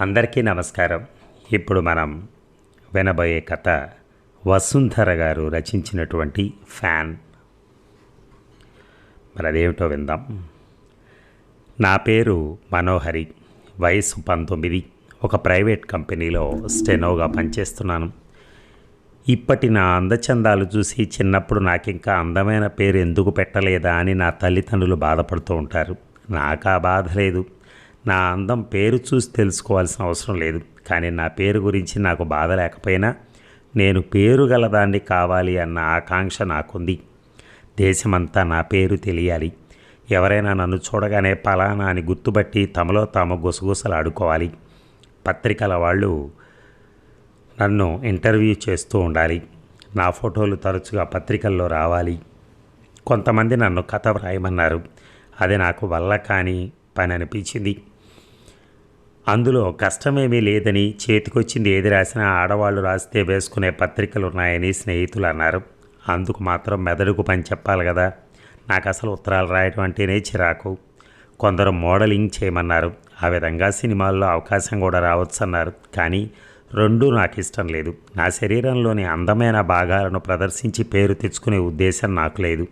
అందరికీ నమస్కారం. ఇప్పుడు మనం వినబోయే కథ వసుంధర గారు రచించినటువంటి ఫ్యాన్. మరి అదేమిటో విందాం. నా పేరు మనోహరి. వయసు పంతొమ్మిది. ఒక ప్రైవేట్ కంపెనీలో స్టెనోగా పనిచేస్తున్నాను. ఇప్పటి నా అందచందాలు చూసి చిన్నప్పుడు నాకింకా అందమైన పేరు ఎందుకు పెట్టలేదా అని నా తల్లిదండ్రులు బాధపడుతూ ఉంటారు. నాకు ఆ బాధ లేదు. నా అందం పేరు చూసి తెలుసుకోవాల్సిన అవసరం లేదు. కానీ నా పేరు గురించి నాకు బాధ లేకపోయినా నేను పేరు గలదాన్ని కావాలి అన్న ఆకాంక్ష నాకుంది. దేశమంతా నా పేరు తెలియాలి. ఎవరైనా నన్ను చూడగానే పలానా అని గుర్తుపట్టి తమలో తాము గుసగుసలాడుకోవాలి. పత్రికల వాళ్ళు నన్ను ఇంటర్వ్యూ చేస్తూ ఉండాలి. నా ఫోటోలు తరచుగా పత్రికల్లో రావాలి. కొంతమంది నన్ను కథ వ్రాయమన్నారు. అది నాకు వల్ల కాని పని అనిపించింది. అందులో కష్టమేమీ లేదని చేతికొచ్చింది ఏది రాసినా ఆడవాళ్ళు రాస్తే వేసుకునే పత్రికలు ఉన్నాయని స్నేహితులు అన్నారు. అందుకు మాత్రం మెదడుకు పని చెప్పాలి కదా. నాకు అసలు ఉత్తరాలు రాయడం అంటేనే చిరాకు. కొందరు మోడలింగ్ చేయమన్నారు. ఆ విధంగా సినిమాల్లో అవకాశం కూడా రావచ్చు అన్నారు కానీ రెండూ నాకు ఇష్టం లేదు. నా శరీరంలోని అందమైన భాగాలను ప్రదర్శించి పేరు తెచ్చుకునే ఉద్దేశం నాకు లేదు.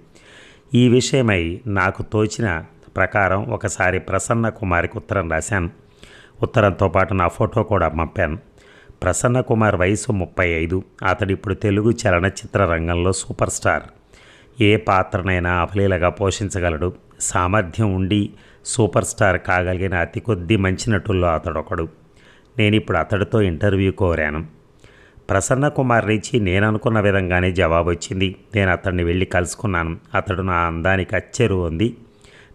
ఈ విషయమై నాకు తోచిన ప్రకారం ఒకసారి ప్రసన్న కుమారికి ఉత్తరం రాశాను. ఉత్తరంతో పాటు నా ఫోటో కూడా పంపాను. ప్రసన్న కుమార్ వయసు ముప్పై ఐదు. అతడి ఇప్పుడు తెలుగు చలనచిత్ర రంగంలో సూపర్ స్టార్. ఏ పాత్రనైనా అవలీలగా పోషించగలడు. సామర్థ్యం ఉండి సూపర్ స్టార్ కాగలిగిన అతి కొద్ది మంచి నటుల్లో అతడొకడు. నేను ఇప్పుడు అతడితో ఇంటర్వ్యూ కోరాను. ప్రసన్న కుమార్ నుంచి నేను అనుకున్న విధంగానే జవాబు వచ్చింది. నేను అతన్ని వెళ్ళి కలుసుకున్నాను. అతడు నా అందానికి అచ్చెరువు ఉంది.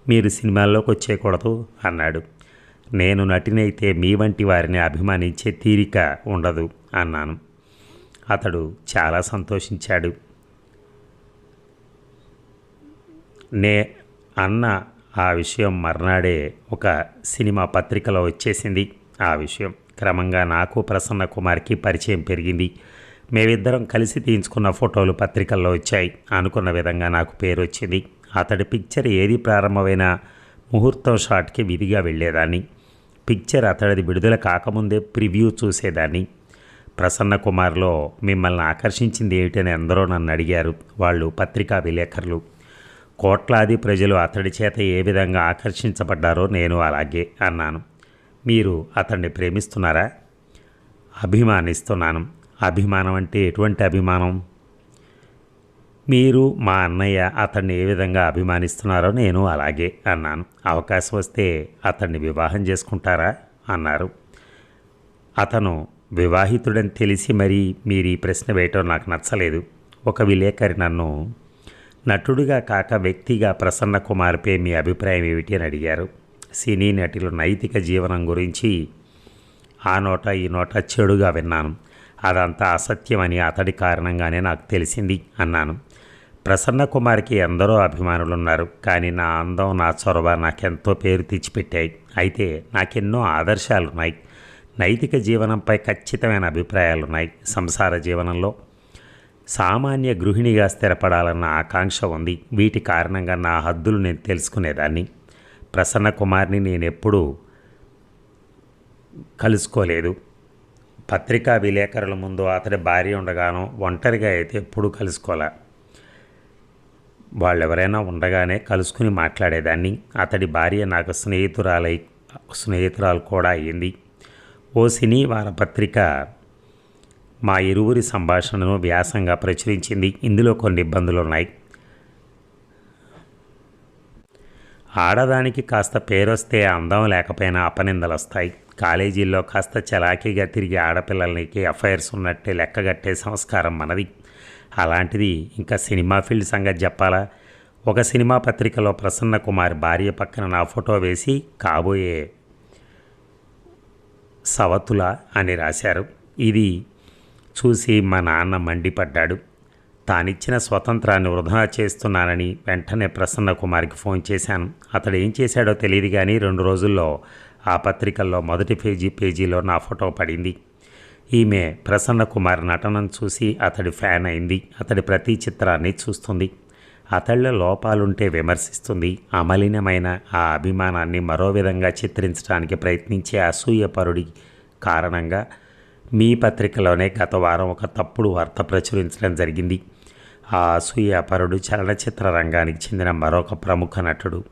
మీరు సినిమాల్లోకి వచ్చేయకూడదు అన్నాడు. నేను నటినైతే మీ వంటి వారిని అభిమానించే తీరిక ఉండదు అన్నాను. అతడు చాలా సంతోషించాడు. నే అన్న ఆ విషయం మర్నాడే ఒక సినిమా పత్రికలో వచ్చేసింది. ఆ విషయం క్రమంగా నాకు ప్రసన్న కుమార్కి పరిచయం పెరిగింది. మేమిద్దరం కలిసి తీయించుకున్న ఫోటోలు పత్రికల్లో వచ్చాయి. అనుకున్న విధంగా నాకు పేరు వచ్చింది. అతడి పిక్చర్ ఏది ప్రారంభమైన ముహూర్తం షాట్కి విధిగా వెళ్ళేదాన్ని. పిక్చర్ అతడిది విడుదల కాకముందే ప్రివ్యూ చూసేదాన్ని. ప్రసన్న కుమార్లో మిమ్మల్ని ఆకర్షించింది ఏమిటని ఎందరో నన్ను అడిగారు. వాళ్ళు పత్రికా విలేకరులు. కోట్లాది ప్రజలు అతడి చేత ఏ విధంగా ఆకర్షించబడ్డారో నేను అలాగే అన్నాను. మీరు అతన్ని ప్రేమిస్తున్నారా? అభిమానిస్తున్నాను. అభిమానం అంటే ఎటువంటి అభిమానం? మీరు మా అన్నయ్య అతన్ని ఏ విధంగా అభిమానిస్తున్నారో నేను అలాగే అన్నాను. అవకాశం వస్తే అతన్ని వివాహం చేసుకుంటారా? అన్నారు. అతను వివాహితుడని తెలిసి మరీ మీరు ఈ ప్రశ్న వేయటం నాకు నచ్చలేదు. ఒక విలేకరి నన్ను నటుడిగా కాక వ్యక్తిగా ప్రసన్న కుమార్పై మీ అభిప్రాయం ఏమిటి అని అడిగారు. సినీ నటుల నైతిక జీవనం గురించి ఆ నోట ఈ నోట చెడుగా విన్నాను. అదంతా అసత్యమని అతడి కారణంగానే నాకు తెలిసింది అన్నాను. ప్రసన్న కుమార్కి ఎందరో అభిమానులు ఉన్నారు కానీ నా అందం నా చొరవ నాకెంతో పేరు తెచ్చిపెట్టాయి. అయితే నాకెన్నో ఆదర్శాలున్నాయి. నైతిక జీవనంపై ఖచ్చితమైన అభిప్రాయాలున్నాయి. సంసార జీవనంలో సామాన్య గృహిణిగా స్థిరపడాలన్న ఆకాంక్ష ఉంది. వీటి కారణంగా నా హద్దులు నేను తెలుసుకునేదాన్ని. ప్రసన్న కుమార్ని నేను ఎప్పుడూ కలుసుకోలేదు. పత్రికా విలేకరుల ముందు అతడి భార్య ఉండగానో ఒంటరిగా అయితే ఎప్పుడూ కలుసుకోలే. వాళ్ళు ఎవరైనా ఉండగానే కలుసుకుని మాట్లాడేదాన్ని. అతడి భార్య నాకు స్నేహితురాలై స్నేహితురాలు కూడా అయ్యింది ఓ సినీ వారపత్రిక మా ఇరువురి సంభాషణను వ్యాసంగా ప్రచురించింది. ఇందులో కొన్ని ఇబ్బందులు ఉన్నాయి ఆడదానికి కాస్త పేరొస్తే అందం లేకపోయినా అపనిందలు వస్తాయి కాలేజీల్లో కాస్త చలాకీగా తిరిగి ఆడపిల్లలకి అఫైర్స్ ఉన్నట్టే లెక్కగట్టే సంస్కారం మనది. అలాంటిది ఇంకా సినిమా ఫీల్డ్ సంగతి చెప్పాలా? ఒక సినిమా పత్రికలో ప్రసన్న కుమార్ భార్య పక్కన నా ఫోటో వేసి కాబోయే సవతుల అని రాశారు. ఇది చూసి మా నాన్న మండిపడ్డాడు. తానిచ్చిన స్వతంత్రాన్ని వృధా చేస్తున్నానని వెంటనే ప్రసన్న కుమార్కి ఫోన్ చేశాను. అతడు ఏం చేశాడో తెలియదు కానీ రెండు రోజుల్లో ఆ పత్రికల్లో మొదటి పేజీ పేజీలో నా ఫోటో పడింది. ఈమె ప్రసన్న కుమార్ నటనను చూసి అతడి ఫ్యాన్ అయింది. అతడి ప్రతి చిత్రాన్ని చూస్తుంది. అతళ్ళ లోపాలుంటే విమర్శిస్తుంది. అమలినమైన ఆ అభిమానాన్ని మరో విధంగా చిత్రించడానికి ప్రయత్నించే అసూయపరుడి కారణంగా మీ పత్రికలోనే గత వారం ఒక తప్పుడు వార్త ప్రచురించడం జరిగింది. ఆ అసూయపరుడు చలనచిత్ర రంగానికి చెందిన మరొక ప్రముఖ నటుడు.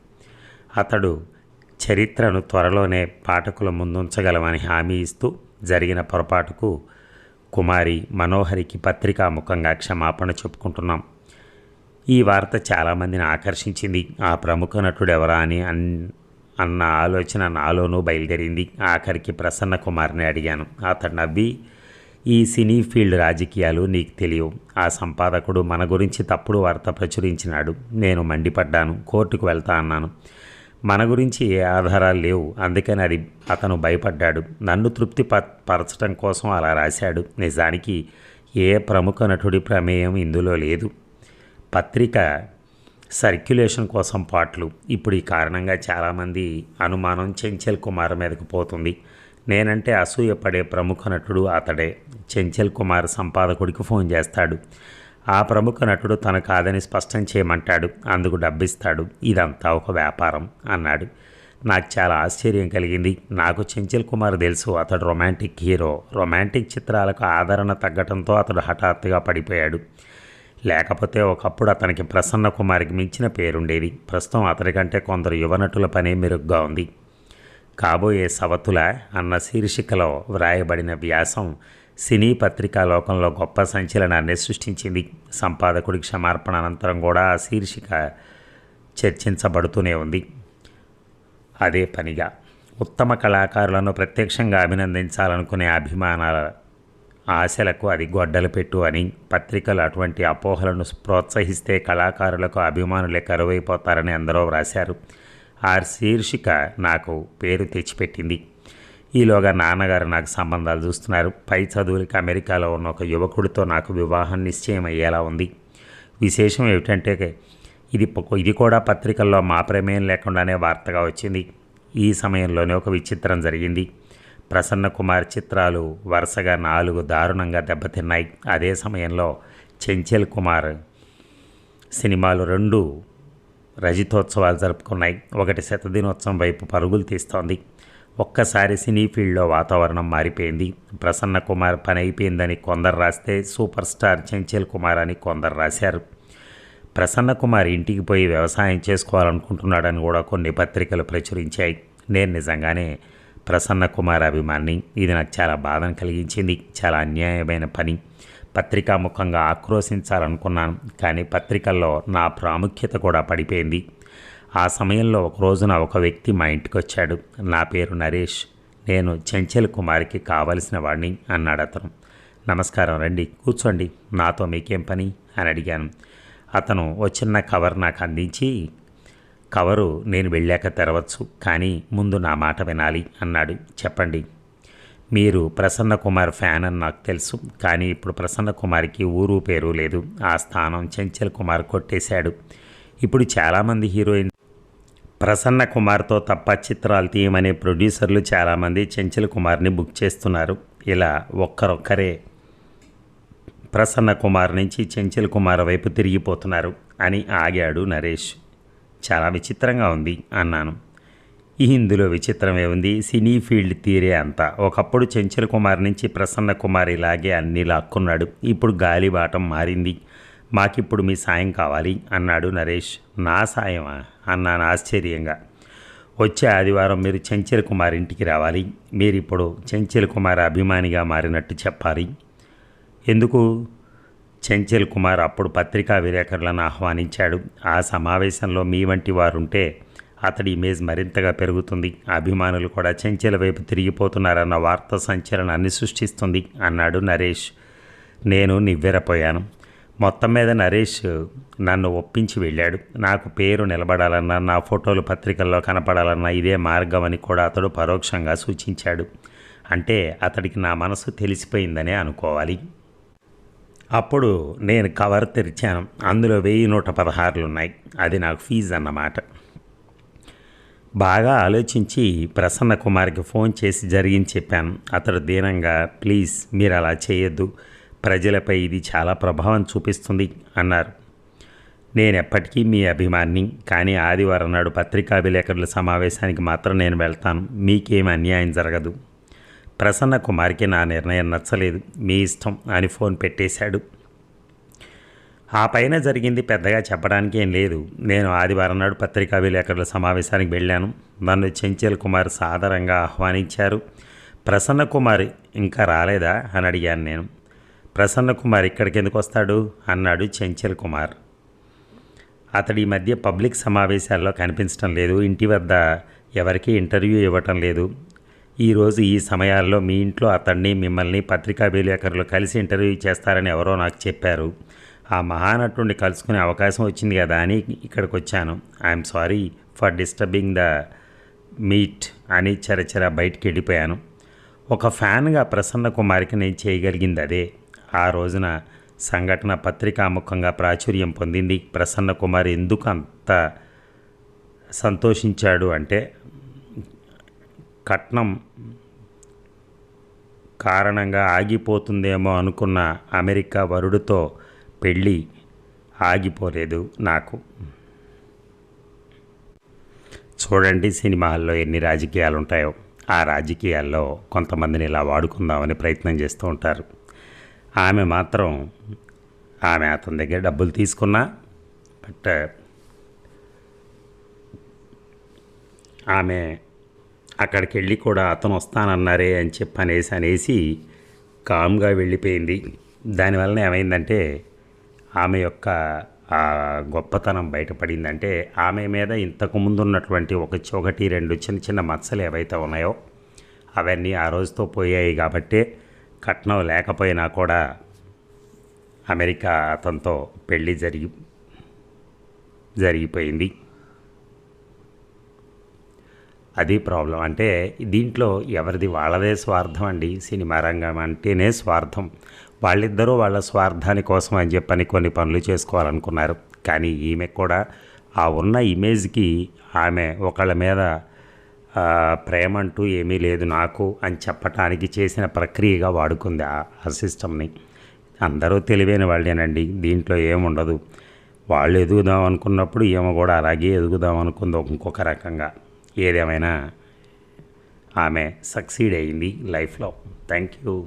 అతడు చరిత్రను త్వరలోనే పాఠకుల ముందుంచగలమని హామీ ఇస్తూ జరిగిన పొరపాటుకు కుమారి మనోహరికి పత్రికా ముఖంగా క్షమాపణ చెప్పుకుంటున్నాం. ఈ వార్త చాలామందిని ఆకర్షించింది. ఆ ప్రముఖ నటుడు ఎవరా అని అన్ అన్న ఆలోచన నాలోనూ బయలుదేరింది. ఆఖరికి ప్రసన్న కుమార్ని అడిగాను. అతడు నవ్వి ఈ సినీ ఫీల్డ్ రాజకీయాలు నీకు తెలియవు. ఆ సంపాదకుడు మన గురించి తప్పుడు వార్త ప్రచురించినాడు. నేను మండిపడ్డాను. కోర్టుకు వెళ్తా అన్నాను. మన గురించి ఏ ఆధారాలు లేవు. అందుకని అది అతను భయపడ్డాడు. నన్ను తృప్తి పరచడం కోసం అలా రాశాడు. నిజానికి ఏ ప్రముఖ నటుడి ప్రమేయం ఇందులో లేదు. పత్రిక సర్క్యులేషన్ కోసం పాటలు. ఇప్పుడు ఈ కారణంగా చాలామంది అనుమానం చెంచల్ కుమార్ మీదకు పోతుంది. నేనంటే అసూయపడే ప్రముఖ నటుడు అతడే. చెంచల్ కుమార్ సంపాదకుడికి ఫోన్ చేస్తాడు. ఆ ప్రముఖ నటుడు తను కాదని స్పష్టం చేయమంటాడు అందుకు డబ్బిస్తాడు. ఇదంతా ఒక వ్యాపారం అన్నాడు. నాకు చాలా ఆశ్చర్యం కలిగింది. నాకు చెంచల్ కుమార్ తెలుసు అతడు రొమాంటిక్ హీరో. రొమాంటిక్ చిత్రాలకు ఆదరణ తగ్గడంతో అతడు హఠాత్తుగా పడిపోయాడు. లేకపోతే ఒకప్పుడు అతనికి ప్రసన్న కుమార్కి మించిన పేరుండేది. ప్రస్తుతం అతనికంటే కొందరు యువనటుల పనే మెరుగ్గా ఉంది. కాబోయే సవతుల అన్న శీర్షికలో వ్రాయబడిన వ్యాసం సినీ పత్రికా లోకంలో గొప్ప సంచలనాన్ని సృష్టించింది. సంపాదకుడి క్షమార్పణ అనంతరం కూడా ఆ శీర్షిక చర్చించబడుతూనే ఉంది. అదే పనిగా ఉత్తమ కళాకారులను ప్రత్యక్షంగా అభినందించాలనుకునే అభిమానాల ఆశలకు అది గొడ్డలు పెట్టు అని పత్రికలు అటువంటి అపోహలను ప్రోత్సహిస్తే కళాకారులకు అభిమానులే కరువైపోతారని అందరూ వ్రాశారు. ఆ శీర్షిక నాకు పేరు తెచ్చిపెట్టింది. ఈలోగా నాన్నగారు నాకు సంబంధాలు చూస్తున్నారు. పై చదువులకి అమెరికాలో ఉన్న ఒక యువకుడితో నాకు వివాహం నిశ్చయం అయ్యేలా ఉంది. విశేషం ఏమిటంటే ఇది ఇది కూడా పత్రికల్లో మా ప్రమేయం లేకుండానే వార్తగా వచ్చింది. ఈ సమయంలోనే ఒక విచిత్రం జరిగింది. ప్రసన్న కుమార్ చిత్రాలు వరుసగా నాలుగు దారుణంగా దెబ్బతిన్నాయి. అదే సమయంలో చెంచల్ కుమార్ సినిమాలు రెండు రజితోత్సవాలు జరుపుకున్నాయి. ఒకటి శతదినోత్సవం వైపు పరుగులు తీస్తోంది. ఒక్కసారి సినీ ఫీల్డ్లో వాతావరణం మారిపోయింది. ప్రసన్న కుమార్ పని అయిపోయిందని కొందరు రాస్తే సూపర్ స్టార్ చెంచల్ కుమార్ అని కొందరు రాశారు. ప్రసన్న కుమార్ ఇంటికి పోయి వ్యవసాయం చేసుకోవాలనుకుంటున్నాడని కూడా కొన్ని పత్రికలు ప్రచురించాయి. నేను నిజంగానే ప్రసన్న కుమార్ అభిమాని ఇది నాకు చాలా బాధను కలిగించింది. చాలా అన్యాయమైన పని. పత్రికాముఖంగా ఆక్రోశించాలనుకున్నాను. కానీ పత్రికల్లో నా ప్రాముఖ్యత కూడా పడిపోయింది. ఆ సమయంలో ఒక రోజున ఒక వ్యక్తి మా ఇంటికి వచ్చాడు నా పేరు నరేష్. నేను చెంచల్ కుమార్కి కావలసిన వాడిని అన్నాడు అతను. నమస్కారం రండి కూర్చోండి. నాతో మీకేం పని? అని అడిగాను. అతను వచ్చిన కవర్ నాకు అందించి కవరు నేను వెళ్ళాక తెరవచ్చు కానీ ముందు నా మాట వినాలి అన్నాడు. చెప్పండి. మీరు ప్రసన్న కుమార్ ఫ్యాన్ అని నాకు తెలుసు కానీ ఇప్పుడు ప్రసన్న కుమార్కి ఊరు పేరు లేదు. ఆ స్థానం చెంచల్ కుమార్ కొట్టేశాడు. ఇప్పుడు చాలామంది హీరోయిన్ ప్రసన్న కుమార్తో తప్ప చిత్రాలు తీయమనే ప్రొడ్యూసర్లు చాలామంది చెంచల్ కుమార్ని బుక్ చేస్తున్నారు. ఇలా ఒక్కరొక్కరే ప్రసన్న కుమార్ నుంచి చెంచల్ కుమార్ వైపు తిరిగిపోతున్నారు అని ఆగాడు నరేష్. చాలా విచిత్రంగా ఉంది అన్నాను. ఈ ఇందులో విచిత్రమే ఉంది. సినీ ఫీల్డ్ తీరే అంతా. ఒకప్పుడు చెంచల్ కుమార్ నుంచి ప్రసన్న కుమార్ ఇలాగే అన్ని లాక్కున్నాడు. ఇప్పుడు గాలిబాటం మారింది. మాకిప్పుడు మీ సాయం కావాలి అన్నాడు నరేష్. నా సాయమా? అన్నాను ఆశ్చర్యంగా. వచ్చే ఆదివారం మీరు చెంచల్ కుమార్ ఇంటికి రావాలి. మీరు ఇప్పుడు చెంచల్ కుమార్ అభిమానిగా మారినట్టు చెప్పాలి. ఎందుకు? చెంచల్ కుమార్ అప్పుడు పత్రికా విలేకరులను ఆహ్వానించాడు. ఆ సమావేశంలో మీ వంటి వారుంటే అతడి ఇమేజ్ మరింతగా పెరుగుతుంది. అభిమానులు కూడా చెంచల వైపు తిరిగిపోతున్నారన్న వార్త సంచలనాన్ని సృష్టిస్తుంది అన్నాడు నరేష్. నేను నివ్వెరపోయాను. మొత్తం మీద నరేష్ నన్ను ఒప్పించి వెళ్ళాడు. నాకు పేరు నిలబడాలన్నా నా ఫోటోలు పత్రికల్లో కనపడాలన్నా ఇదే మార్గం అని కూడా అతడు పరోక్షంగా సూచించాడు. అంటే అతడికి నా మనసు తెలిసిపోయిందనే అనుకోవాలి. అప్పుడు నేను కవర్ తెరిచాను. అందులో వెయ్యి నూట పదహారులు ఉన్నాయి అది నాకు ఫీజు అన్నమాట. బాగా ఆలోచించి ప్రసన్న కుమార్కి ఫోన్ చేసి జరిగింది చెప్పాను. అతడు దీనంగా ప్లీజ్ మీరు అలా చేయొద్దు. ప్రజలపై ఇది చాలా ప్రభావం చూపిస్తుంది అన్నారు. నేను ఎప్పటికీ మీ అభిమాన్ని కానీ ఆదివారం నాడు పత్రికా విలేకరుల సమావేశానికి మాత్రం నేను వెళ్తాను. మీకేం అన్యాయం జరగదు. ప్రసన్న కుమార్కి నా నిర్ణయం నచ్చలేదు. మీ ఇష్టం అని ఫోన్ పెట్టేశాడు. ఆ పైన జరిగింది పెద్దగా చెప్పడానికి ఏం లేదు. నేను ఆదివారం నాడు పత్రికా విలేకరుల సమావేశానికి వెళ్ళాను. నన్ను చెంచల్ కుమార్ సాదరంగా ఆహ్వానించారు. ప్రసన్న కుమార్ ఇంకా రాలేదా? అని అడిగాను నేను. ప్రసన్న కుమార్ ఇక్కడికి ఎందుకు వస్తాడు? అన్నాడు చెంచల్ కుమార్. అతడి ఈ మధ్య పబ్లిక్ సమావేశాల్లో కనిపించడం లేదు. ఇంటి వద్ద ఎవరికీ ఇంటర్వ్యూ ఇవ్వటం లేదు. ఈరోజు ఈ సమయాల్లో మీ ఇంట్లో అతన్ని మిమ్మల్ని పత్రికా విలేకరులు కలిసి ఇంటర్వ్యూ చేస్తారని ఎవరో నాకు చెప్పారు. ఆ మహానటుడిని కలుసుకునే అవకాశం వచ్చింది కదా అని ఇక్కడికి వచ్చాను I'm sorry for disturbing the meet అని చరచర బయటికి వెళ్ళిపోయాను ఒక ఫ్యాన్గా ప్రసన్న కుమార్కి నేను చేయగలిగింది అదే. ఆ రోజున సంఘటన పత్రికాముఖంగా ప్రాచుర్యం పొందింది. ప్రసన్న కుమార్ ఎందుకు అంత సంతోషించాడు అంటే కట్నం కారణంగా ఆగిపోతుందేమో అనుకున్న అమెరికా వరుడితో పెళ్ళి ఆగిపోలేదు నాకు. చూడండి సినిమాల్లో ఎన్ని రాజకీయాలు ఉంటాయో ఆ రాజకీయాల్లో కొంతమందిని ఇలా వాడుకుందామని ప్రయత్నం చేస్తూ ఉంటారు. ఆమె మాత్రం ఆమె అతని దగ్గర డబ్బులు తీసుకున్నా బట్ ఆమె అక్కడికి వెళ్ళి కూడా అతను వస్తానన్నారే అని చెప్పి అనేసి అనేసి కామ్గా వెళ్ళిపోయింది. దానివలన ఏమైందంటే ఆమె యొక్క ఆ గొప్పతనం బయటపడిందంటే ఆమె మీద ఇంతకు ముందు ఉన్నటువంటి ఒక ఒకటి రెండు చిన్న చిన్న మచ్చలు ఏవైతే ఉన్నాయో అవన్నీ ఆ రోజుతో పోయాయి కాబట్టి కట్నం లేకపోయినా కూడా అమెరికా అతనితో పెళ్ళి జరిగి జరిగిపోయింది. అది ప్రాబ్లం. అంటే దీంట్లో ఎవరిది వాళ్ళదే స్వార్థం అండి? సినిమా రంగం అంటేనే స్వార్థం. వాళ్ళిద్దరూ వాళ్ళ స్వార్థాని కోసం అని చెప్పని కొన్ని పనులు చేసుకోవాలనుకున్నారు. కానీ ఈమె కూడా ఆ ఉన్న ఇమేజ్కి ఆమె ఒకళ్ళ మీద ప్రేమ అంటూ ఏమీ లేదు నాకు అని చెప్పటానికి చేసిన ప్రక్రియగా వాడుకుంది ఆ సిస్టమ్ని. అందరూ తెలివైన వాళ్ళేనండి దీంట్లో ఏముండదు. వాళ్ళు ఎదుగుదాం అనుకున్నప్పుడు ఈమె కూడా అలాగే ఎదుగుదాం అనుకుంది ఇంకొక రకంగా. ఏదేమైనా ఆమె సక్సీడ్ అయింది లైఫ్లో. Thank you.